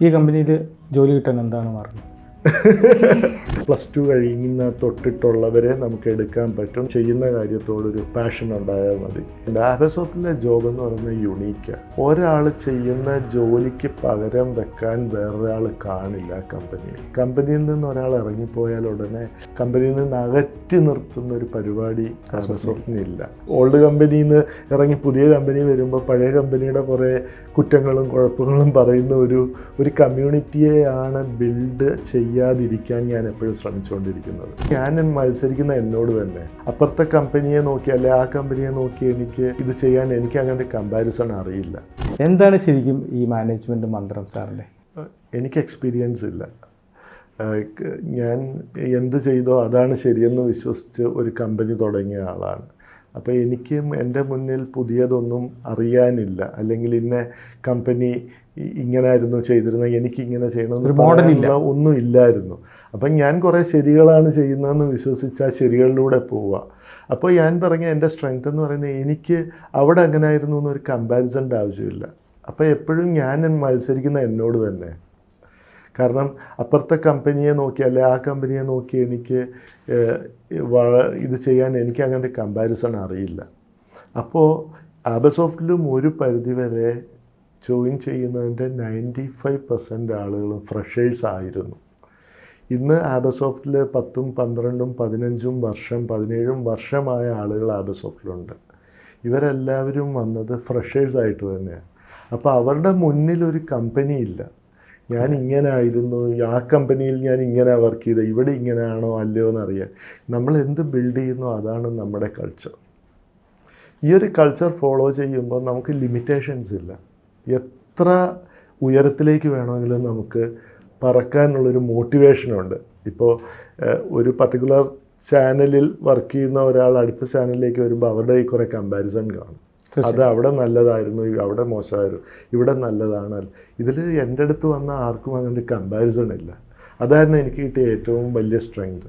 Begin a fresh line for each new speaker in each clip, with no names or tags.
ഈ കമ്പനിയിൽ ജോലി കിട്ടാൻ എന്താണ് മാർഗം?
പ്ലസ് ടു കഴിയുന്ന തൊട്ടിട്ടുള്ളവരെ നമുക്ക് എടുക്കാൻ പറ്റും. ചെയ്യുന്ന കാര്യത്തോടൊരു പാഷൻ ഉണ്ടായാൽ മതി. ആബസോഫിലെ ജോബ് എന്ന് പറയുന്നത് യുണീക്കാണ് ഒരാൾ ചെയ്യുന്ന ജോലിക്ക് പകരം വെക്കാൻ വേറൊരാൾ കാണില്ല കമ്പനിയിൽ. കമ്പനിയിൽ നിന്ന് ഒരാൾ ഇറങ്ങിപ്പോയാൽ ഉടനെ കമ്പനിയിൽ നിന്ന് അകറ്റി നിർത്തുന്ന ഒരു പരിപാടി ആബസോഫിനില്ല ഓൾഡ് കമ്പനിയിൽ നിന്ന് ഇറങ്ങി പുതിയ കമ്പനി വരുമ്പോൾ പഴയ കമ്പനിയുടെ കുറേ കുറ്റങ്ങളും കുഴപ്പങ്ങളും പറയുന്ന ഒരു ഒരു കമ്മ്യൂണിറ്റിയെയാണ് ബിൽഡ് ചെയ്യാതിരിക്കാൻ ഞാൻ എപ്പോഴും ശ്രമിച്ചുകൊണ്ടിരിക്കുന്നത്. ഞാൻ മത്സരിക്കുന്ന എന്നോട് തന്നെ അപ്പുറത്തെ കമ്പനിയെ നോക്കി അല്ലെ ആ കമ്പനിയെ നോക്കി എനിക്ക് ഇത് ചെയ്യാൻ എനിക്ക് അങ്ങനെ കമ്പാരിസൺ അറിയില്ല.
എന്താണ് ശരിക്കും ഈ മാനേജ്മെന്റ് മന്ത്രം സാറിന്റെ?
എനിക്ക് എക്സ്പീരിയൻസ് ഇല്ല. ഞാൻ എന്ത് ചെയ്തോ അതാണ് ശരിയെന്ന് വിശ്വസിച്ച് ഒരു കമ്പനി തുടങ്ങിയ ആളാണ്. അപ്പോൾ എനിക്കും എന്റെ മുന്നിൽ പുതിയതൊന്നും അറിയാനില്ല. അല്ലെങ്കിൽ ഇന്ന കമ്പനി ഇങ്ങനെ ഇങ്ങനായിരുന്നു ചെയ്തിരുന്നത് എനിക്ക് ഇങ്ങനെ ചെയ്യണമെന്ന്. പറയാനുള്ള ഒന്നും ഇല്ലായിരുന്നു. അപ്പം ഞാൻ കുറേ ശരികളാണ് ചെയ്യുന്നതെന്ന് വിശ്വസിച്ച് ആ ശരികളിലൂടെ പോവുക. അപ്പോൾ ഞാൻ പറഞ്ഞ എന്റെ സ്ട്രെങ്ത് എന്ന് പറയുന്നത് എനിക്ക് അവിടെ അങ്ങനെ ആയിരുന്നു എന്നൊരു കമ്പാരിസന്റെ ആവശ്യമില്ല. അപ്പോൾ എപ്പോഴും ഞാൻ മത്സരിക്കുന്ന എന്നോട് തന്നെ കാരണം അപ്പുറത്തെ കമ്പനിയെ നോക്കി അല്ലെ ആ കമ്പനിയെ നോക്കി എനിക്ക് ഇത് ചെയ്യാൻ എനിക്ക് അങ്ങനെ കമ്പാരിസൺ അറിയില്ല. അപ്പോൾ ആബസോഫ്റ്റിലും ഒരു പരിധിവരെ ജോയിൻ ചെയ്യുന്നതിന്റെ നയന്റി ഫൈവ് പെർസെന്റ് ആളുകളും ഫ്രഷേഴ്സ് ആയിരുന്നു. ഇന്ന് ആബസോഫ്റ്റിൽ പത്തും പന്ത്രണ്ടും പതിനഞ്ചും വർഷം പതിനേഴും വർഷമായ ആളുകൾ ആബസോഫ്റ്റിലുണ്ട് ഇവരെല്ലാവരും വന്നത് ഫ്രഷേഴ്സ് ആയിട്ട് തന്നെയാണ്. അപ്പോൾ അവരുടെ മുന്നിൽ ഒരു കമ്പനി ഇല്ല. ഞാൻ ഇങ്ങനെ ആയിരുന്നു ആ കമ്പനിയിൽ ഞാൻ ഇങ്ങനെ വർക്ക് ചെയ്തത് ഇവിടെ ഇങ്ങനെയാണോ അല്ലയോ എന്നറിയാൻ. നമ്മൾ എന്ത് ബിൽഡ് ചെയ്യുന്നു അതാണ് നമ്മുടെ കൾച്ചർ ഈ ഒരു കൾച്ചർ ഫോളോ ചെയ്യുമ്പോൾ നമുക്ക് ലിമിറ്റേഷൻസ് ഇല്ല. എത്ര ഉയരത്തിലേക്ക് വേണമെങ്കിലും നമുക്ക് പറക്കാനുള്ളൊരു മോട്ടിവേഷനുണ്ട് ഇപ്പോൾ ഒരു പർട്ടിക്കുലർ ചാനലിൽ വർക്ക് ചെയ്യുന്ന ഒരാൾ അടുത്ത ചാനലിലേക്ക് വരുമ്പോൾ അവരുടെ കുറേ കമ്പാരിസൺ കാണും. അത് അവിടെ നല്ലതായിരുന്നു അവിടെ മോശമായിരുന്നു ഇവിടെ നല്ലതാണ് ഇതിൽ എന്റെ അടുത്ത് വന്ന ആർക്കും അങ്ങനെ കമ്പാരിസൺ ഇല്ല. അതായിരുന്നു എനിക്ക് കിട്ടിയ ഏറ്റവും വലിയ സ്ട്രെങ്ത്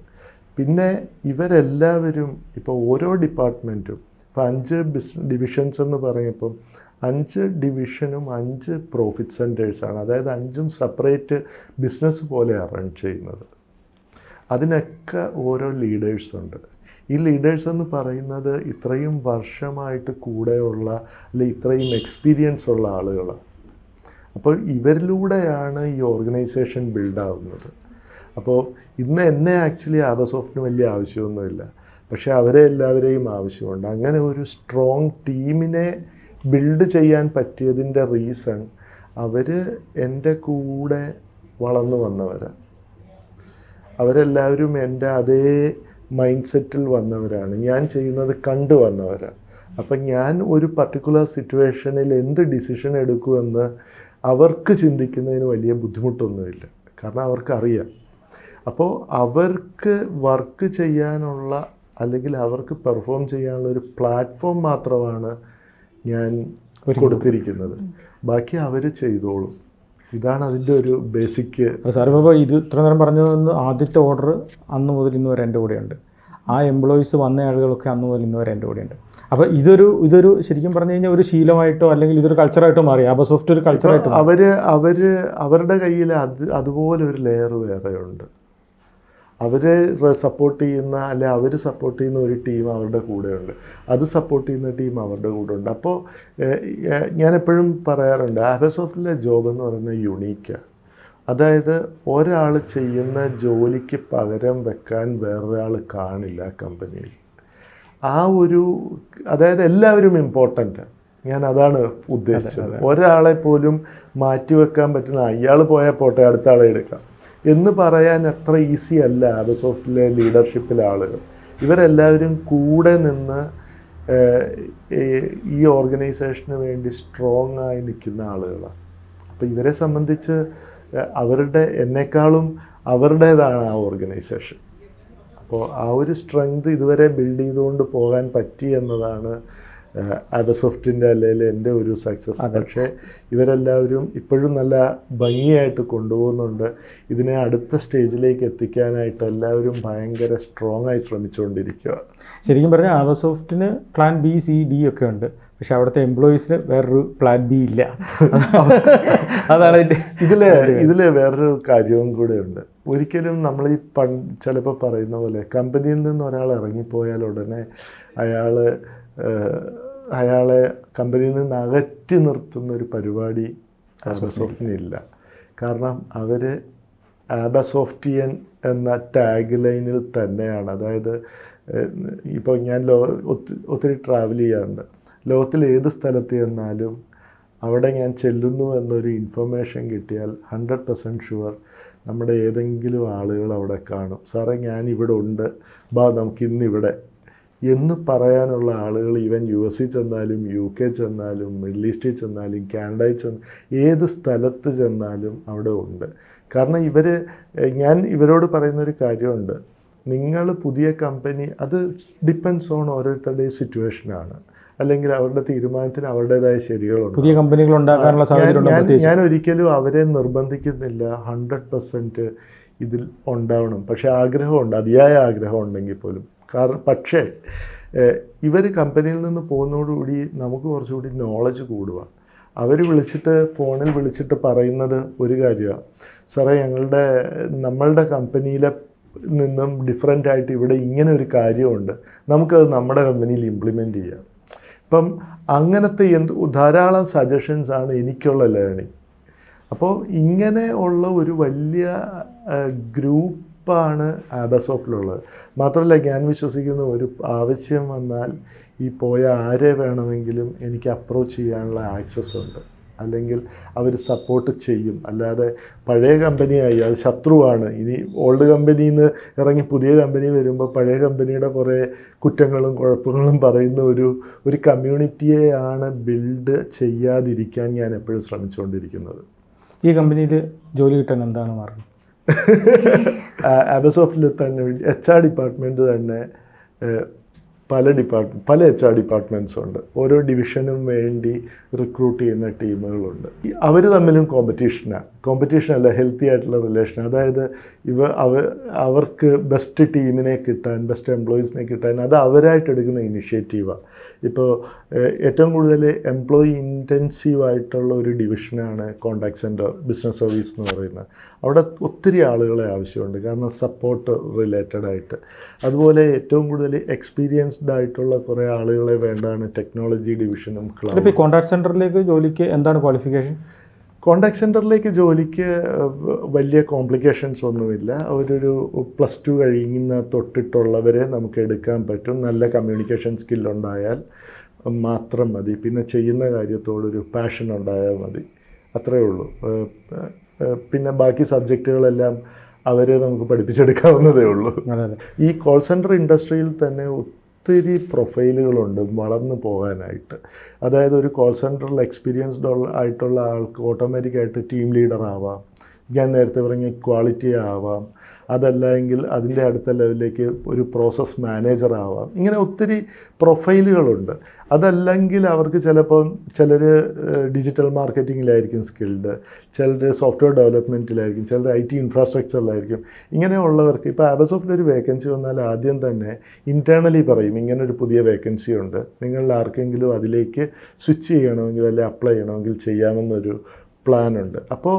പിന്നെ ഇവരെല്ലാവരും ഇപ്പോൾ ഓരോ ഡിപ്പാർട്ട്മെന്റും ഇപ്പോൾ അഞ്ച് ബിസ് ഡിവിഷൻസ് എന്ന് പറയുമ്പം അഞ്ച് ഡിവിഷനും അഞ്ച് പ്രോഫിറ്റ് സെന്റേഴ്സാണ് അതായത് അഞ്ചും സെപ്പറേറ്റ് ബിസിനസ് പോലെയാണ് റൺ ചെയ്യുന്നത്. അതിനൊക്കെ ഓരോ ലീഡേഴ്സ് ഉണ്ട്. ഈ ലീഡേഴ്സ് എന്ന് പറയുന്നത് ഇത്രയും വർഷമായിട്ട് കൂടെയുള്ള അല്ലെ ഇത്രയും എക്സ്പീരിയൻസ് ഉള്ള ആളുകളാണ് അപ്പോൾ ഇവരിലൂടെയാണ് ഈ ഓർഗനൈസേഷൻ ബിൽഡാവുന്നത് അപ്പോൾ ഇന്ന് എന്നെ ആക്ച്വലി ആബസോഫ്റ്റിന് വലിയ ആവശ്യമൊന്നുമില്ല. പക്ഷേ അവരെ എല്ലാവരെയും ആവശ്യമുണ്ട്. അങ്ങനെ ഒരു സ്ട്രോങ് ടീമിനെ ബിൽഡ് ചെയ്യാൻ പറ്റിയതിന്റെ റീസൺ അവർ എന്റെ കൂടെ വളർന്നു വന്നവരാണ് അവരെല്ലാവരും എന്റെ അതേ മൈൻഡ് സെറ്റിൽ വന്നവരാണ്. ഞാൻ ചെയ്യുന്നത് കണ്ടു വന്നവരാണ്. അപ്പം ഞാൻ ഒരു പർട്ടിക്കുലർ സിറ്റുവേഷനിൽ എന്ത് ഡിസിഷൻ എടുക്കുമെന്ന് അവർക്ക് ചിന്തിക്കുന്നതിന് വലിയ ബുദ്ധിമുട്ടൊന്നുമില്ല. കാരണം അവർക്കറിയാം. അപ്പോൾ അവർക്ക് വർക്ക് ചെയ്യാനുള്ള അല്ലെങ്കിൽ അവർക്ക് പെർഫോം ചെയ്യാനുള്ള ഒരു പ്ലാറ്റ്ഫോം മാത്രമാണ് ഞാൻ കൊടുത്തിരിക്കുന്നത്. ബാക്കി അവർ ചെയ്തോളും. ഇതാണ് അതിന്റെ ഒരു ബേസിക്
ഇപ്പോൾ ഇത് ഇത്ര നേരം പറഞ്ഞതെന്ന് ആദ്യത്തെ ഓർഡർ അന്ന് മുതൽ ഇന്ന് വരെ എന്റെ കൂടെയുണ്ട്. ആ എംപ്ലോയീസ് വന്ന ആളുകളൊക്കെ അന്ന് മുതൽ ഇന്ന് വരെ എന്റെ കൂടെയുണ്ട്. അപ്പോൾ ഇതൊരു ഇതൊരു ശരിക്കും പറഞ്ഞു കഴിഞ്ഞാൽ ഒരു ശീലമായിട്ടോ അല്ലെങ്കിൽ ഇതൊരു കൾച്ചറായിട്ടോ മാറി. ആബസോഫ്റ്റ് ഒരു കൾച്ചറായിട്ട് അവർ
അവർ അവർ അവരുടെ കയ്യിൽ അത് അതുപോലെ ഒരു ലെയർ വേറെ ഉണ്ട് അവരെ സപ്പോർട്ട് ചെയ്യുന്ന അല്ലെ അവർ സപ്പോർട്ട് ചെയ്യുന്ന ഒരു ടീം അവരുടെ കൂടെയുണ്ട്. അത് സപ്പോർട്ട് ചെയ്യുന്ന ടീം അവരുടെ കൂടെ ഉണ്ട് അപ്പോൾ ഞാൻ എപ്പോഴും പറയാറുണ്ട് ആബസോഫ്റ്റിലെ ജോബ് എന്ന് പറയുന്നത് യുണീക്കാണ് അതായത് ഒരാൾ ചെയ്യുന്ന ജോലിക്ക് പകരം വെക്കാൻ വേറൊരാൾ കാണില്ല കമ്പനിയിൽ ആ ഒരു അതായത് എല്ലാവരും ഇമ്പോർട്ടന്റ് ഞാൻ അതാണ് ഉദ്ദേശിച്ചത്. ഒരാളെ പോലും മാറ്റിവെക്കാൻ പറ്റുന്ന അയാൾ പോയാൽ പോട്ടെ അടുത്ത ആളെ എടുക്കാം. എന്ന് പറയാൻ അത്ര ഈസി അല്ല ആബസോഫ്റ്റിലെ ലീഡർഷിപ്പിലെ ആളുകൾ. ഇവരെല്ലാവരും കൂടെ നിന്ന് ഈ- ഓർഗനൈസേഷന് വേണ്ടി സ്ട്രോങ് ആയി നിൽക്കുന്ന ആളുകളാണ്. അപ്പോൾ ഇവരെ സംബന്ധിച്ച് അവരുടെ എന്നെക്കാളും അവരുടേതാണ് ആ ഓർഗനൈസേഷൻ അപ്പോൾ ആ ഒരു സ്ട്രെങ്ത് ഇതുവരെ ബിൽഡ് ചെയ്തുകൊണ്ട് പോകാൻ പറ്റി എന്നതാണ് ആബസോഫ്റ്റിന്റെ അല്ലെങ്കിൽ എന്റെ ഒരു സക്സസ് പക്ഷേ ഇവരെല്ലാവരും ഇപ്പോഴും നല്ല ഭംഗിയായിട്ട് കൊണ്ടുപോകുന്നുണ്ട്. ഇതിനെ അടുത്ത സ്റ്റേജിലേക്ക് എത്തിക്കാനായിട്ട് എല്ലാവരും ഭയങ്കര സ്ട്രോങ് ആയി ശ്രമിച്ചുകൊണ്ടിരിക്കുക
ശരിക്കും പറഞ്ഞാൽ ആബസോഫ്റ്റിന് പ്ലാൻ ബി സി ഡി ഒക്കെ ഉണ്ട്. പക്ഷെ അവിടുത്തെ എംപ്ലോയീസിന് വേറൊരു പ്ലാൻ ബി ഇല്ല. അതാണ് അതിന്റെ
ഇതിൽ ഇതിൽ വേറൊരു കാര്യവും കൂടെ ഉണ്ട്. ഒരിക്കലും നമ്മൾ ഈ പണ്ട് ചിലപ്പോൾ പറയുന്ന പോലെ കമ്പനിയിൽ നിന്ന് ഒരാൾ ഇറങ്ങിപ്പോയാൽ ഉടനെ അയാൾ ഏഹ്, അയാളെ കമ്പനിയിൽ നിന്ന് അകറ്റി നിർത്തുന്ന ഒരു പരിപാടി ആബസോഫ്റ്റിനില്ല. കാരണം അവർ ആബസോഫ്റ്റിയൻ എന്ന ടാഗ് ലൈനിൽ തന്നെയാണ്. അതായത് ഇപ്പോൾ ഞാൻ ലോ ഒത്തിരി ട്രാവൽ ചെയ്യാറുണ്ട്. ലോകത്തിൽ ഏത് സ്ഥലത്ത് ചെന്നാലും അവിടെ ഞാൻ ചെല്ലുന്നു എന്നൊരു ഇൻഫർമേഷൻ കിട്ടിയാൽ ഹൺഡ്രഡ് പെർസെന്റ് ഷുവർ നമ്മുടെ ഏതെങ്കിലും ആളുകൾ അവിടെ കാണും. സാറേ ഞാൻ ഇവിടെ ഉണ്ട്. ബാ നമുക്ക് ഇവിടെ എന്ന് പറയാനുള്ള ആളുകൾ ഈവൻ യു എസിൽ ചെന്നാലും യു കെ ചെന്നാലും മിഡിൽ ഈസ്റ്റിൽ ചെന്നാലും കാനഡയിൽ ചെന്ന് ഏത് സ്ഥലത്ത് ചെന്നാലും അവിടെ ഉണ്ട്. കാരണം ഇവർ ഞാൻ ഇവരോട് പറയുന്നൊരു കാര്യമുണ്ട്. നിങ്ങൾ പുതിയ കമ്പനി അത് ഡിപ്പെൻസ് ഓൺ ഓരോരുത്തരുടെയും സിറ്റുവേഷനാണ് അല്ലെങ്കിൽ അവരുടെ തീരുമാനത്തിന് അവരുടേതായ ശരികളുണ്ട്.
പുതിയ കമ്പനികൾ ഉണ്ടാക്കാനുള്ള സാഹചര്യം
ഞാൻ ഒരിക്കലും അവരെ നിർബന്ധിക്കുന്നില്ല. ഹൺഡ്രഡ് പെർസെന്റ് ഇതിൽ ഉണ്ടാവണം. പക്ഷേ ആഗ്രഹമുണ്ട് അതിയായ ആഗ്രഹം ഉണ്ടെങ്കിൽ പോലും. കാരണം പക്ഷേ ഇവർ കമ്പനിയിൽ നിന്ന് പോകുന്നതോടുകൂടി നമുക്ക് കുറച്ചുകൂടി നോളജ് കൂടുക അവർ വിളിച്ചിട്ട് ഫോണിൽ വിളിച്ചിട്ട് പറയുന്നത് ഒരു കാര്യമാണ് സാറേ ഞങ്ങളുടെ നമ്മളുടെ കമ്പനിയിലെ നിന്നും ഡിഫറെന്റ് ആയിട്ട് ഇവിടെ ഇങ്ങനെ ഒരു കാര്യമുണ്ട്. നമുക്കത് നമ്മുടെ കമ്പനിയിൽ ഇംപ്ലിമെന്റ് ചെയ്യാം. ഇപ്പം അങ്ങനത്തെ എന്ത് ധാരാളം സജഷൻസ് ആണ് എനിക്കുള്ള ലേണിംഗ് അപ്പോൾ ഇങ്ങനെ ഉള്ള ഒരു വലിയ ഗ്രൂപ്പാണ് ആബസോഫിലുള്ളത്. മാത്രമല്ല ഞാൻ വിശ്വസിക്കുന്ന ഒരു ആവശ്യം വന്നാൽ ഈ പോയ ആരെ വേണമെങ്കിലും എനിക്ക് അപ്രോച്ച് ചെയ്യാനുള്ള ആക്സസ് ഉണ്ട്. അല്ലെങ്കിൽ അവർ സപ്പോർട്ട് ചെയ്യും. അല്ലാതെ പഴയ കമ്പനിയായി അത് ശത്രുവാണ്. ഇനി ഓൾഡ് കമ്പനിയിൽ നിന്ന് ഇറങ്ങി പുതിയ കമ്പനി വരുമ്പോൾ പഴയ കമ്പനിയുടെ കുറേ കുറ്റങ്ങളും കുഴപ്പങ്ങളും പറയുന്ന ഒരു ഒരു കമ്മ്യൂണിറ്റിയെയാണ് ബിൽഡ് ചെയ്യാതിരിക്കാൻ ഞാൻ എപ്പോഴും ശ്രമിച്ചുകൊണ്ടിരിക്കുന്നത്.
ഈ കമ്പനിയിൽ ജോലി കിട്ടാൻ എന്താണ് മാർഗം?
ആബസോഫ്റ്റിൽ തന്നെ എച്ച് ആർ ഡിപ്പാർട്ട്മെന്റ് തന്നെ പല ഡിപ്പാർട്ട്മെന്റ് പല എച്ച് ആർ ഡിപ്പാർട്ട്മെന്റ്സ് ഉണ്ട്. ഓരോ ഡിവിഷനും വേണ്ടി റിക്രൂട്ട് ചെയ്യുന്ന ടീമുകളുണ്ട് അവർ തമ്മിലും കോമ്പറ്റീഷനാണ് കോമ്പറ്റീഷൻ അല്ല ഹെൽത്തി ആയിട്ടുള്ള റിലേഷൻ അതായത് ഇവ അവ അവർക്ക് ബെസ്റ്റ് ടീമിനെ കിട്ടാൻ ബെസ്റ്റ് എംപ്ലോയീസിനെ കിട്ടാൻ അത് അവരായിട്ട് എടുക്കുന്ന ഇനിഷ്യേറ്റീവാണ് ഇപ്പോൾ ഏറ്റവും കൂടുതൽ എംപ്ലോയി ഇന്റൻസീവ് ആയിട്ടുള്ള ഒരു ഡിവിഷനാണ് കോണ്ടാക്ട് സെന്റർ ബിസിനസ് സർവീസ് എന്ന് പറയുന്നത്. അവിടെ ഒത്തിരി ആളുകളെ ആവശ്യമുണ്ട്. കാരണം സപ്പോർട്ട് റിലേറ്റഡ് ആയിട്ട്. അതുപോലെ ഏറ്റവും കൂടുതൽ എക്സ്പീരിയൻസ്ഡ് ആയിട്ടുള്ള കുറേ ആളുകളെ വേണ്ടാണ് ടെക്നോളജി ഡിവിഷനും
ഈ കോൺട്രാക്ട് സെന്ററിലേക്ക് ജോലിക്ക് എന്താണ് ക്വാളിഫിക്കേഷൻ
കോണ്ടാക്ട് സെന്ററിലേക്ക് ജോലിക്ക് വലിയ കോംപ്ലിക്കേഷൻസ് ഒന്നുമില്ല. അവരൊരു പ്ലസ് ടു കഴിയുന്ന തൊട്ടിട്ടുള്ളവരെ നമുക്ക് എടുക്കാൻ പറ്റും. നല്ല കമ്മ്യൂണിക്കേഷൻ സ്കില്ലുണ്ടായാൽ മാത്രം മതി. പിന്നെ ചെയ്യുന്ന കാര്യത്തോടൊരു പാഷൻ ഉണ്ടായാൽ മതി. അത്രയേ ഉള്ളൂ. പിന്നെ ബാക്കി സബ്ജക്റ്റുകളെല്ലാം അവരെ നമുക്ക് പഠിപ്പിച്ചെടുക്കാവുന്നതേ ഉള്ളൂ. ഈ കോൾ സെന്റർ ഇൻഡസ്ട്രിയിൽ തന്നെ ഒത്തിരി പ്രൊഫൈലുകളുണ്ട് വളർന്നു പോകാനായിട്ട്. അതായത് ഒരു കോൾ സെന്ററിൽ എക്സ്പീരിയൻസ്ഡ് ആയിട്ടുള്ള ആൾക്ക് ഓട്ടോമാറ്റിക്കായിട്ട് ടീം ലീഡർ ആവാം. ഞാൻ നേരത്തെ പറഞ്ഞ ക്വാളിറ്റി ആവാം. അതല്ല എങ്കിൽ അതിന്റെ അടുത്ത ലെവലിലേക്ക് ഒരു പ്രോസസ് മാനേജർ ആവാം. ഇങ്ങനെ ഒത്തിരി പ്രൊഫൈലുകളുണ്ട്. അതല്ലെങ്കിൽ അവർക്ക് ചിലപ്പം ചിലർ ഡിജിറ്റൽ മാർക്കറ്റിങ്ങിലായിരിക്കും സ്കിൽഡ് ചിലർ സോഫ്റ്റ്വെയർ ഡെവലപ്മെന്റിലായിരിക്കും ചിലർ ഐ ടി ഇൻഫ്രാസ്ട്രക്ചറിലായിരിക്കും. ഇങ്ങനെയുള്ളവർക്ക് ഇപ്പോൾ ആബസോഫിൽ ഒരു വേക്കൻസി വന്നാൽ ആദ്യം തന്നെ ഇന്റേർണലി പറയും ഇങ്ങനെ ഒരു പുതിയ വേക്കൻസി ഉണ്ട്. നിങ്ങളിൽ ആർക്കെങ്കിലും അതിലേക്ക് സ്വിച്ച് ചെയ്യണമെങ്കിൽ അല്ലെങ്കിൽ അപ്ലൈ ചെയ്യണമെങ്കിൽ ചെയ്യാമെന്നൊരു പ്ലാനുണ്ട് അപ്പോൾ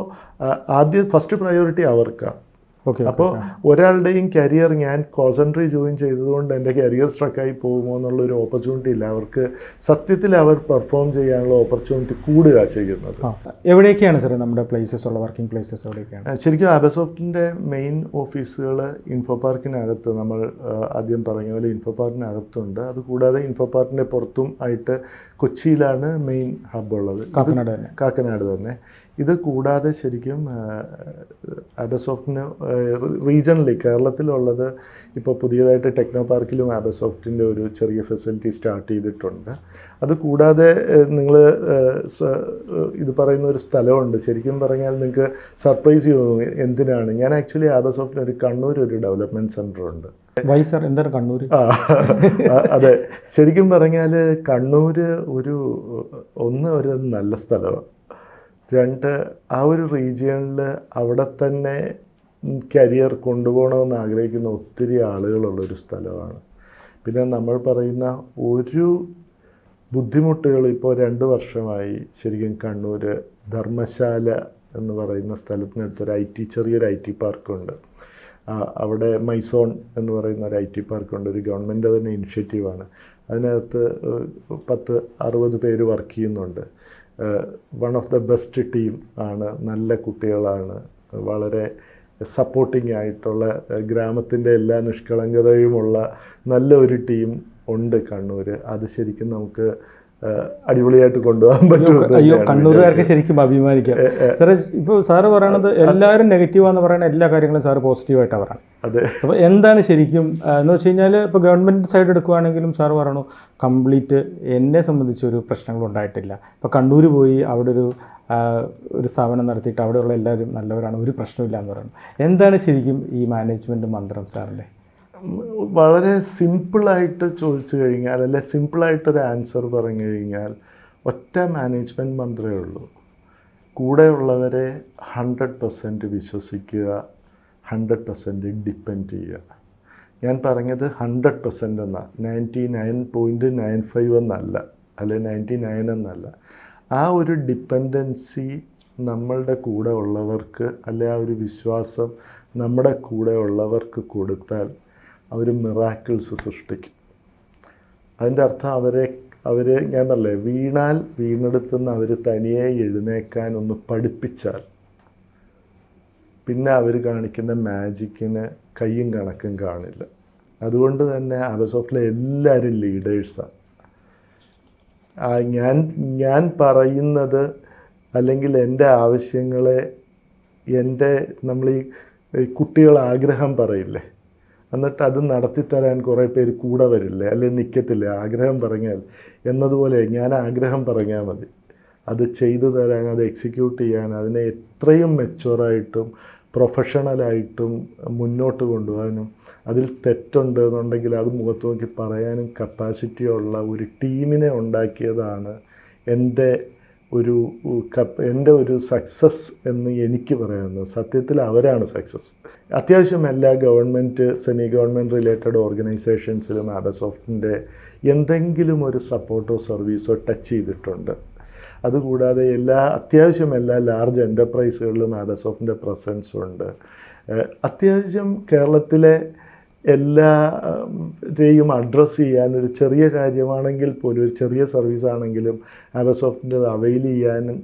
ആദ്യം ഫസ്റ്റ് പ്രയോറിറ്റി അവർക്കാണ്
ഓക്കെ
അപ്പോൾ ഒരാളുടെയും കരിയർ ഞാൻ കോൺസെൻട്രേറ്റ് ജോയിൻ ചെയ്തതുകൊണ്ട് എന്റെ കരിയർ സ്ട്രക്കായി പോകുമോ എന്നുള്ളൊരു ഓപ്പർച്യൂണിറ്റി ഇല്ല. അവർക്ക് സത്യത്തിൽ അവർ പെർഫോം ചെയ്യാനുള്ള ഓപ്പർച്യൂണിറ്റി കൂടുക ചെയ്യുന്നത്.
എവിടെയൊക്കെയാണ് സാറേ നമ്മുടെ പ്ലേസസ് ഉള്ള വർക്കിംഗ് പ്ലേസസ് എവിടെയൊക്കെയാണ്?
ശരിക്കും ആബസോഫ്റ്റിന്റെ മെയിൻ ഓഫീസുകൾ ഇൻഫോ പാർക്കിനകത്ത് നമ്മൾ ആദ്യം പറഞ്ഞ പോലെ ഇൻഫോ പാർക്കിനകത്തുണ്ട് അതുകൂടാതെ ഇൻഫോ പാർക്കിന്റെ പുറത്തും ആയിട്ട് കൊച്ചിയിലാണ് മെയിൻ ഹബ് ഉള്ളത്.
കാക്കനാട് തന്നെ.
കാക്കനാട് തന്നെ. ഇത് കൂടാതെ ശരിക്കും ആബസോഫ്റ്റിന് റീജിയണലി കേരളത്തിലുള്ളത് ഇപ്പോൾ പുതിയതായിട്ട് ടെക്നോ പാർക്കിലും ആബസോഫ്റ്റിന്റെ ഒരു ചെറിയ ഫെസിലിറ്റി സ്റ്റാർട്ട് ചെയ്തിട്ടുണ്ട്. അത് കൂടാതെ നിങ്ങൾ ഇത് പറയുന്ന ഒരു സ്ഥലമുണ്ട്. ശരിക്കും പറഞ്ഞാൽ നിങ്ങൾക്ക് സർപ്രൈസ് ചെയ്യുന്നു എന്തിനാണ്? ഞാൻ ആക്ച്വലി ആബസോഫ്റ്റിന് ഒരു കണ്ണൂർ ഒരു ഡെവലപ്മെന്റ് സെന്റർ ഉണ്ട്.
വൈ സാർ എന്താണ് കണ്ണൂർ
അതെ. ശരിക്കും പറഞ്ഞാൽ കണ്ണൂർ ഒരു ഒന്ന് ഒരു നല്ല സ്ഥലമാണ്. രണ്ട് ആ ഒരു റീജിയണിൽ അവിടെ തന്നെ കരിയർ കൊണ്ടുപോകണമെന്ന് ആഗ്രഹിക്കുന്ന ഒത്തിരി ആളുകളുള്ളൊരു സ്ഥലമാണ്. പിന്നെ നമ്മൾ പറയുന്ന ഒരു ബുദ്ധിമുട്ടുകൾ ഇപ്പോൾ രണ്ട് വർഷമായി ശരിക്കും കണ്ണൂർ ധർമ്മശാല എന്ന് പറയുന്ന സ്ഥലത്തിനടുത്ത് ഒരു ഐ ടി ചെറിയൊരു ഐ ടി പാർക്കുണ്ട്. അവിടെ മൈസോൺ എന്ന് പറയുന്ന ഒരു ഐ ടി പാർക്കുണ്ട്. ഒരു ഗവൺമെന്റ് തന്നെ ഇനിഷ്യേറ്റീവാണ്. അതിനകത്ത് പത്ത് അറുപത് പേര് വർക്ക് ചെയ്യുന്നുണ്ട്. One of the best team ആണ്. നല്ല കുട്ടികളാണ്. വളരെ സപ്പോർട്ടിംഗ് ആയിട്ടുള്ള ഗ്രാമത്തിന്റെ എല്ലാ നിഷ്കളങ്കതയുമുള്ള നല്ല ഒരു ടീം ഉണ്ട് കണ്ണൂർ അത് ശരിക്കും നമുക്ക് അടിപൊളിയായിട്ട് കൊണ്ടുപോകാൻ പറ്റും
അയ്യോ കണ്ണൂരുകാർക്ക് ശരിക്കും അഭിമാനിക്കാം. സാറേ ഇപ്പോൾ സാറ് പറയണത് എല്ലാവരും നെഗറ്റീവാന്ന് പറയുന്ന എല്ലാ കാര്യങ്ങളും സാറ് പോസിറ്റീവായിട്ടാണ് പറയുന്നത്
അതെ.
അപ്പോൾ എന്താണ് ശരിക്കും എന്ന് വെച്ച് കഴിഞ്ഞാൽ ഇപ്പോൾ ഗവൺമെന്റ് സൈഡ് എടുക്കുവാണെങ്കിലും സാർ പറഞ്ഞു കംപ്ലീറ്റ് എന്നെ സംബന്ധിച്ച് ഒരു പ്രശ്നങ്ങളും ഉണ്ടായിട്ടില്ല. ഇപ്പോൾ കണ്ണൂർ പോയി അവിടെ ഒരു ഒരു സ്ഥാപനം നടത്തിയിട്ട് അവിടെയുള്ള എല്ലാവരും നല്ലവരാണ് ഒരു പ്രശ്നമില്ല എന്ന് പറയുന്നു എന്താണ് ശരിക്കും ഈ മാനേജ്മെന്റ് മന്ത്രം സാറിന്റെ
വളരെ സിമ്പിളായിട്ട് ചോദിച്ചു കഴിഞ്ഞാൽ അല്ലെ സിമ്പിളായിട്ടൊരു ആൻസർ പറഞ്ഞു കഴിഞ്ഞാൽ ഒറ്റ മാനേജ്മെന്റ് മന്ത്രമേ ഉള്ളൂ. കൂടെയുള്ളവരെ ഹൺഡ്രഡ് പെർസെന്റ് വിശ്വസിക്കുക ഹൺഡ്രഡ് പെർസെന്റ് ഡിപ്പെൻഡ് ചെയ്യുക. ഞാൻ പറഞ്ഞത് ഹൺഡ്രഡ് പെർസെന്റ് എന്ന. Ninety nine point nine five എന്നല്ല. അല്ലെ നയന്റി നയൻ എന്നല്ല. ആ ഒരു ഡിപ്പെൻഡൻസി നമ്മളുടെ കൂടെ ഉള്ളവർക്ക് അല്ലെ ആ ഒരു വിശ്വാസം നമ്മുടെ കൂടെ ഉള്ളവർക്ക് കൊടുത്താൽ അവർ മിറാക്കിൾസ് സൃഷ്ടിക്കും. അതിന്റെ അർത്ഥം അവരെ അവർ ഞാൻ പറഞ്ഞില്ലേ വീണാൽ വീണെടുത്തുനിന്ന് അവർ തനിയെ എഴുന്നേക്കാൻ ഒന്ന് പഠിപ്പിച്ചാൽ പിന്നെ അവർ കാണിക്കുന്ന മാജിക്കിന് കയ്യും കണക്കും കാണില്ല. അതുകൊണ്ട് തന്നെ അബസോഫിലെ എല്ലാവരും ലീഡേഴ്സാണ് ഞാൻ ഞാൻ പറയുന്നത് അല്ലെങ്കിൽ എന്റെ ആവശ്യങ്ങളെ എന്റെ നമ്മൾ ഈ കുട്ടികൾ ആഗ്രഹം പറയില്ലേ? എന്നിട്ട് അത് നടത്തിത്തരാൻ കുറേ പേര് കൂടെ വരില്ലേ? അല്ലെങ്കിൽ നിൽക്കത്തില്ലേ ആഗ്രഹം പറഞ്ഞാൽ എന്നതുപോലെ ഞാൻ ആഗ്രഹം പറഞ്ഞാൽ മതി. അത് ചെയ്തു തരാൻ അത് എക്സിക്യൂട്ട് ചെയ്യാൻ അതിനെ എത്രയും മെച്ചുവറായിട്ടും പ്രൊഫഷണലായിട്ടും മുന്നോട്ട് കൊണ്ടുപോകാനും അതിൽ തെറ്റുണ്ട് എന്നുണ്ടെങ്കിൽ അത് മുഖത്ത് നോക്കി പറയാനും കപ്പാസിറ്റി ഉള്ള ഒരു ടീമിനെ ഉണ്ടാക്കിയതാണ് എന്റെ ഒരു കപ്പ് എന്റെ ഒരു സക്സസ് എന്ന് എനിക്ക് പറയാവുന്നത് സത്യത്തിൽ അവരാണ് സക്സസ് അത്യാവശ്യം എല്ലാ ഗവൺമെന്റ് സെമി ഗവൺമെന്റ് റിലേറ്റഡ് ഓർഗനൈസേഷൻസിലും ആബസോഫ്റ്റിന്റെ എന്തെങ്കിലും ഒരു സപ്പോർട്ടോ സർവീസോ ടച്ച് ചെയ്തിട്ടുണ്ട്. അതുകൂടാതെ എല്ലാ അത്യാവശ്യം എല്ലാ ലാർജ് എന്റർപ്രൈസുകളിലും ആബസോഫിന്റെ പ്രസൻസ് ഉണ്ട്. അത്യാവശ്യം കേരളത്തിലെ എല്ലാരെയും അഡ്രസ്സ് ചെയ്യാൻ ഒരു ചെറിയ കാര്യമാണെങ്കിൽ പോലും ഒരു ചെറിയ സർവീസ് ആണെങ്കിലും ആമസോഫ്റ്റിന്റെ അവൈൽ ചെയ്യാനും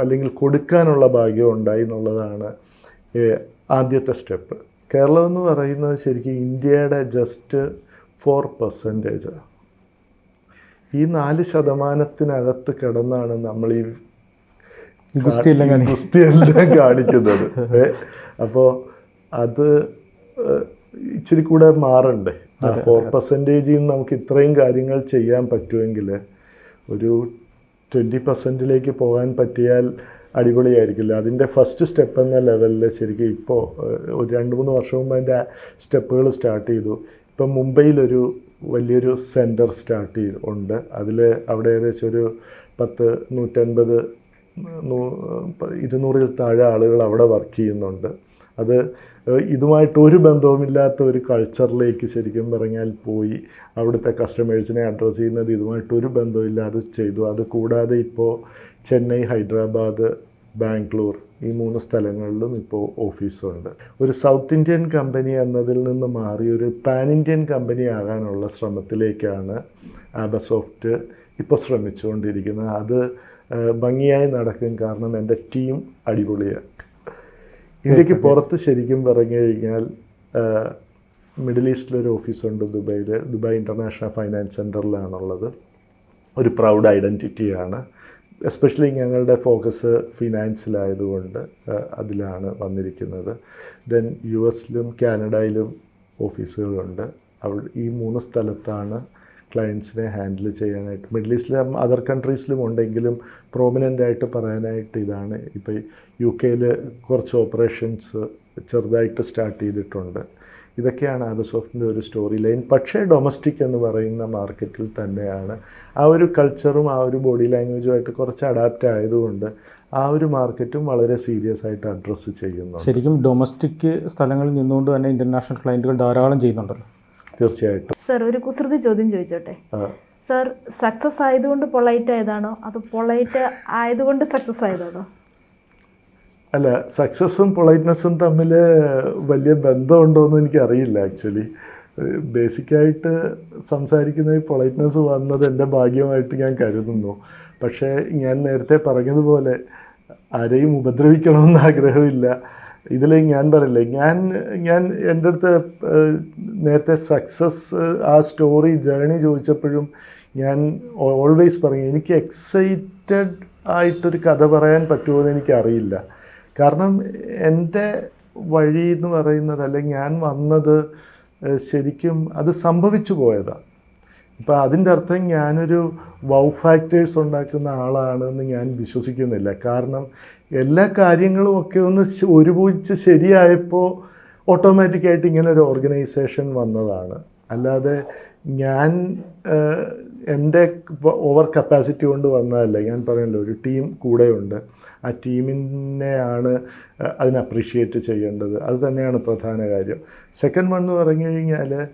അല്ലെങ്കിൽ കൊടുക്കാനുള്ള ഭാഗ്യം ഉണ്ടായി എന്നുള്ളതാണ് ആദ്യത്തെ സ്റ്റെപ്പ്. കേരളം എന്ന് പറയുന്നത് ശരിക്കും ഇന്ത്യയുടെ ജസ്റ്റ് ഫോർ പെർസെന്റേജ് ഈ നാല് ശതമാനത്തിനകത്ത് കിടന്നാണ് നമ്മൾ ഈ
ഗുസ്തിയെല്ലാം കാണിക്കുന്നത്.
അപ്പോ കാണിക്കുന്നത്. അപ്പോൾ അത് ഇച്ചിരി കൂടെ മാറണ്ടേ? ഫോർ പെർസെന്റേജിൽ നിന്ന് നമുക്ക് ഇത്രയും കാര്യങ്ങൾ ചെയ്യാൻ പറ്റുമെങ്കിൽ ഒരു ട്വന്റി പെർസെന്റിലേക്ക് പോകാൻ പറ്റിയാൽ അടിപൊളിയായിരിക്കില്ല. അതിന്റെ ഫസ്റ്റ് സ്റ്റെപ്പ് എന്ന ലെവലിൽ ശരിക്കും ഇപ്പോൾ ഒരു രണ്ട് മൂന്ന് വർഷം മുമ്പ് അതിന്റെ സ്റ്റെപ്പുകൾ സ്റ്റാർട്ട് ചെയ്തു. ഇപ്പം മുംബൈയിലൊരു വലിയൊരു സെന്റർ സ്റ്റാർട്ട് ചെയ്ത് ഉണ്ട്. അതിൽ അവിടെ ഏകദേശം ഒരു പത്ത് നൂറ്റൻപത് ഇരുന്നൂറിൽ താഴെ ആളുകൾ അവിടെ വർക്ക് ചെയ്യുന്നുണ്ട്. അത് ഇതുമായിട്ട് ഒരു ബന്ധവുമില്ലാത്ത ഒരു കൾച്ചറിലേക്ക് ശരിക്കും പറഞ്ഞാൽ പോയി അവിടുത്തെ കസ്റ്റമേഴ്സിനെ അഡ്രസ്സ് ചെയ്യുന്നത് ഇതുമായിട്ട് ഒരു ബന്ധവുമില്ലാതെ ചെയ്തു. അത് കൂടാതെ ഇപ്പോൾ ചെന്നൈ ഹൈദരാബാദ് ബാംഗ്ലൂർ ഈ മൂന്ന് സ്ഥലങ്ങളിലും ഇപ്പോൾ ഓഫീസുണ്ട്. ഒരു സൗത്ത് ഇന്ത്യൻ കമ്പനി എന്നതിൽ നിന്ന് മാറി ഒരു പാൻ ഇന്ത്യൻ കമ്പനി ആകാനുള്ള ശ്രമത്തിലേക്കാണ് ആബസോഫ്റ്റ് ഇപ്പോൾ ശ്രമിച്ചുകൊണ്ടിരിക്കുന്നത്. അത് ഭംഗിയായി നടക്കും. കാരണം എന്റെ ടീം അടിപൊളിയാണ്. ഇന്ത്യയ്ക്ക് പുറത്ത് ശരിക്കും പറഞ്ഞു കഴിഞ്ഞാൽ മിഡിൽ ഈസ്റ്റിലൊരു ഓഫീസുണ്ട് ദുബൈയിൽ ദുബായ് ഇന്റർനാഷണൽ ഫൈനാൻസ് സെന്ററിലാണുള്ളത് ഒരു പ്രൗഡ് ഐഡന്റിറ്റിയാണ് എസ്പെഷ്യലി ഞങ്ങളുടെ ഫോക്കസ് ഫിനാൻസിലായതുകൊണ്ട് അതിലാണ് വന്നിരിക്കുന്നത്. ദെൻ യു എസിലും കാനഡയിലും ഓഫീസുകളുണ്ട് അവിടെ ഈ മൂന്ന് സ്ഥലത്താണ് ക്ലയൻസിനെ ഹാൻഡിൽ ചെയ്യാനായിട്ട് മിഡിൽ ഈസ്റ്റിലും അതർ കൺട്രീസിലും ഉണ്ടെങ്കിലും പ്രോമിനന്റ് ആയിട്ട് പറയാനായിട്ട് ഇതാണ്. ഇപ്പോൾ യു കെയിൽ കുറച്ച് ഓപ്പറേഷൻസ് ചെറുതായിട്ട് സ്റ്റാർട്ട് ചെയ്തിട്ടുണ്ട്. ഇതൊക്കെയാണ് ആബസോഫ്റ്റിന്റെ ഒരു സ്റ്റോറി ലൈൻ പക്ഷേ ഡൊമസ്റ്റിക് എന്ന് പറയുന്ന മാർക്കറ്റിൽ തന്നെയാണ്. ആ ഒരു കൾച്ചറും ആ ഒരു ബോഡി ലാംഗ്വേജുമായിട്ട് കുറച്ച് അഡാപ്റ്റ് ആയതുകൊണ്ട് ആ ഒരു മാർക്കറ്റും വളരെ സീരിയസ് ആയിട്ട് അഡ്രസ്സ് ചെയ്യുന്നു
ശരിക്കും ഡൊമസ്റ്റിക് സ്ഥലങ്ങളിൽ നിന്നുകൊണ്ട് തന്നെ ഇന്റർനാഷണൽ ക്ലയന്റുകൾ ധാരാളം ചെയ്യുന്നുണ്ടല്ലോ.
തീർച്ചയായിട്ടും.
സർ ഒരു കുസൃതി ചോദ്യം ചോദിച്ചോട്ടെ? സർ സക്സസ് ആയതുകൊണ്ട് പൊളൈറ്റ് ആയതാണോ? അത് പൊളൈറ്റ് ആയതുകൊണ്ട് സക്സസ് ആയതാണോ?
അല്ല സക്സസ്സും പൊളൈറ്റ്നെസ്സും തമ്മിൽ വലിയ ബന്ധമുണ്ടോയെന്ന് എനിക്കറിയില്ല ആക്ച്വലി ബേസിക്കായിട്ട് സംസാരിക്കുന്ന ഈ പൊളൈറ്റ്നെസ് വന്നത് എന്റെ ഭാഗ്യമായിട്ട് ഞാൻ കരുതുന്നു. പക്ഷേ ഞാൻ നേരത്തെ പറഞ്ഞതുപോലെ ആരെയും ഉപദ്രവിക്കണമെന്ന് ആഗ്രഹമില്ല. ഇതിൽ ഞാൻ പറയില്ലേ. ഞാൻ ഞാൻ എന്റെ അടുത്ത് നേരത്തെ സക്സസ് ആ സ്റ്റോറി ജേണി ചോദിച്ചപ്പോഴും ഞാൻ ഓൾവേസ് പറയും എനിക്ക് എക്സൈറ്റഡ് ആയിട്ടൊരു കഥ പറയാൻ പറ്റുമോ എന്ന് എനിക്കറിയില്ല. കാരണം എന്റെ വഴി എന്ന് പറയുന്നത് അല്ലെങ്കിൽ ഞാൻ വന്നത് ശരിക്കും അത് സംഭവിച്ചു പോയതാണ് ഇപ്പം അതിന്റെ അർത്ഥം ഞാനൊരു വൗ ഫാക്ടേഴ്സ് ഉണ്ടാക്കുന്ന ആളാണെന്ന് ഞാൻ വിശ്വസിക്കുന്നില്ല. കാരണം എല്ലാ കാര്യങ്ങളും ഒക്കെ ഒന്ന് ഒരുമിച്ച് ശരിയായപ്പോൾ ഓട്ടോമാറ്റിക്കായിട്ട് ഇങ്ങനെ ഒരു ഓർഗനൈസേഷൻ വന്നതാണ്. അല്ലാതെ ഞാൻ എന്റെ ഓവർ കപ്പാസിറ്റി കൊണ്ട് വന്നതല്ല. ഞാൻ പറയല്ലോ ഒരു ടീം കൂടെയുണ്ട്. ആ ടീമിനെയാണ് അതിനെ അപ്രീഷിയേറ്റ് ചെയ്യേണ്ടത്. അത് തന്നെയാണ് പ്രധാന കാര്യം. സെക്കൻഡ് വൺ എന്ന് പറഞ്ഞു കഴിഞ്ഞാൽ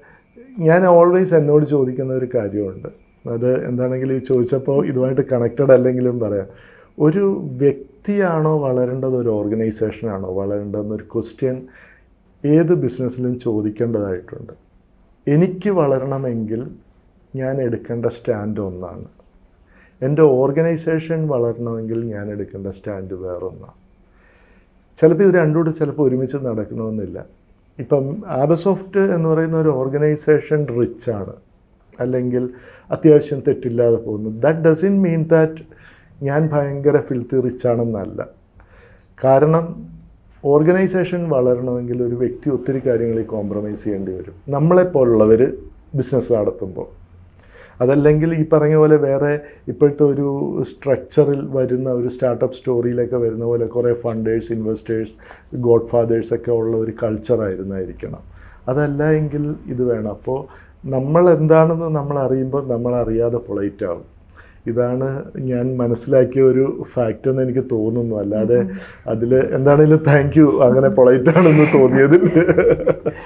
ഞാൻ ഓൾവേസ് എന്നോട് ചോദിക്കുന്ന ഒരു കാര്യമുണ്ട്. അത് എന്താണെങ്കിലും ചോദിച്ചപ്പോൾ ഇതുമായിട്ട് കണക്റ്റഡ് അല്ലെങ്കിലും പറയാം. ഒരു വ്യക്തിയാണോ വളരേണ്ടത് ഒരു ഓർഗനൈസേഷനാണോ വളരേണ്ടതെന്നൊരു ക്വസ്റ്റ്യൻ ഏത് ബിസിനസ്സിലും ചോദിക്കേണ്ടതായിട്ടുണ്ട്. എനിക്ക് വളരണമെങ്കിൽ ഞാൻ എടുക്കേണ്ട സ്റ്റാൻഡ് ഒന്നാണ്. എന്റെ ഓർഗനൈസേഷൻ വളരണമെങ്കിൽ ഞാൻ എടുക്കേണ്ട സ്റ്റാൻഡ് വേറൊന്നാണ്. ചിലപ്പോൾ ഇത് രണ്ടും കൂടി ചിലപ്പോൾ ഒരുമിച്ച് നടക്കണമെന്നില്ല. ഇപ്പം ആബസോഫ്റ്റ് എന്ന് പറയുന്ന ഒരു ഓർഗനൈസേഷൻ റിച്ച് ആണ് അല്ലെങ്കിൽ അത്യാവശ്യം തെറ്റില്ലാതെ പോകുന്നു. ദാറ്റ് ഡസിൻ മീൻ ദാറ്റ് ഞാൻ ഭയങ്കര ഫിൽത്തി റിച്ച് ആണെന്നല്ല. കാരണം ഓർഗനൈസേഷൻ വളരണമെങ്കിൽ ഒരു വ്യക്തി ഒത്തിരി കാര്യങ്ങളിൽ കോംപ്രമൈസ് ചെയ്യേണ്ടി വരും. നമ്മളെപ്പോലുള്ളവർ ബിസിനസ് നടത്തുമ്പോൾ. അതല്ലെങ്കിൽ ഈ പറഞ്ഞ പോലെ വേറെ ഇപ്പോഴത്തെ ഒരു സ്ട്രക്ചറിൽ വരുന്ന ഒരു സ്റ്റാർട്ടപ്പ് സ്റ്റോറിയിലൊക്കെ വരുന്ന പോലെ കുറേ ഫണ്ടേഴ്സ് ഇൻവെസ്റ്റേഴ്സ് ഗോഡ് ഫാദേഴ്സ് ഒക്കെ ഉള്ള ഒരു കൾച്ചറായിരുന്നായിരിക്കണം അതല്ല എങ്കിൽ ഇത് വേണം. അപ്പോൾ നമ്മൾ എന്താണെന്ന് നമ്മൾ അറിയുമ്പോൾ നമ്മൾ അറിയാതെ പൊളൈറ്റ് ആവും. ഇതാണ് ഞാൻ മനസ്സിലാക്കിയ ഒരു ഫാക്റ്റ് എന്ന് എനിക്ക് തോന്നുന്നു. അല്ലാതെ അതിൽ എന്താണെങ്കിലും താങ്ക് യു അങ്ങനെ പൊളൈറ്റ് ആണെന്ന് തോന്നിയതിൽ